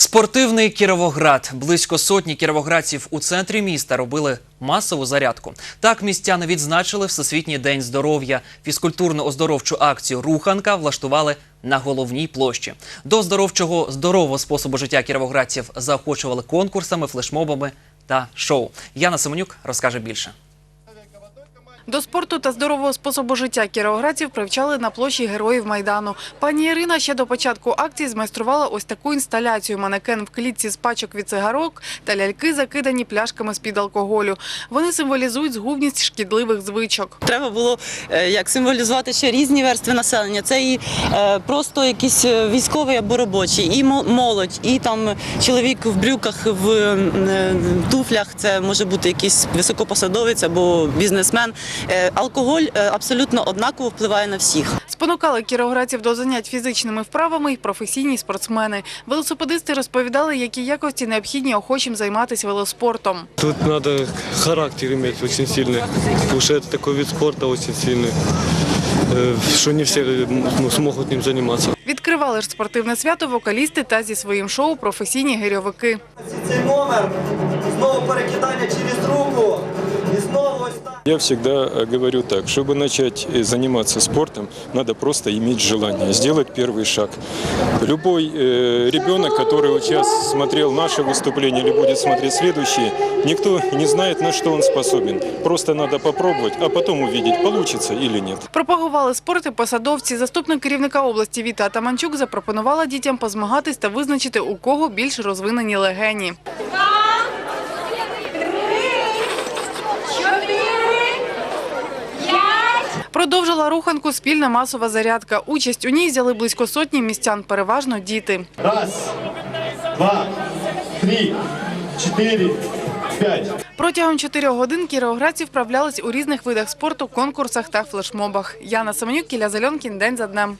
Спортивний Кіровоград. Близько сотні кіровоградців у центрі міста робили масову зарядку. Так містяни відзначили Всесвітній день здоров'я. Фізкультурно-оздоровчу акцію Руханка влаштували на головній площі. До здоровчого здорового способу життя кіровоградців заохочували конкурсами, флешмобами та шоу. Яна Семенюк розкаже більше. До спорту та здорового способу життя кіровоградців привчали на площі Героїв Майдану. Пані Ірина ще до початку акції змайструвала ось таку інсталяцію. Манекен в клітці з пачок від цигарок та ляльки закидані пляшками з-під алкоголю. Вони символізують згубність шкідливих звичок. Треба було е, як символізувати ще різні верстви населення. Це і е, просто якийсь е, військовий або робочий, і мо- молодь, і там чоловік в брюках, в туфлях. Це може бути якийсь високопосадовець або бізнесмен. Е, Алкоголь е, абсолютно однаково впливає на всіх. Спонукали кіровоградців до занять фізичними вправами й професійні спортсмени. Велосипедисти розповідали, які якості необхідні охочим займатися велоспортом. Тут надо характер иметь очень сильный, потому что это такой вид спорта очень сильный, э, что не все э, ну, смогут им заниматься. Відкривали ж спортивне свято вокалісти та зі своїм шоу професійні гирьовики. цей номер, знову перекидання через руку і знову ось так. Я всегда э, говорю так, чтобы начать э, заниматься спортом, надо просто иметь желание, сделать первый шаг. Любой э, ребенок, который вот сейчас смотрел наше выступление или будет смотреть следующие, никто не знает, на что он способен. Просто надо попробовать, а потом увидеть, получится или нет. Пропагували спорт і посадовці. Заступник керівника області Віта Атаманчук запропонувала дітям позмагатись та визначити, у кого більш розвинені легені. Продовжила руханку спільна масова зарядка. Участь у ній взяли близько сотні містян, переважно діти. Раз, два, три, чотири. пять. Протягом чотирьох годин кіровоградці вправлялись у різних видах спорту, конкурсах та флешмобах. Яна Семенюк, Кіля Зальонкін, День за днем.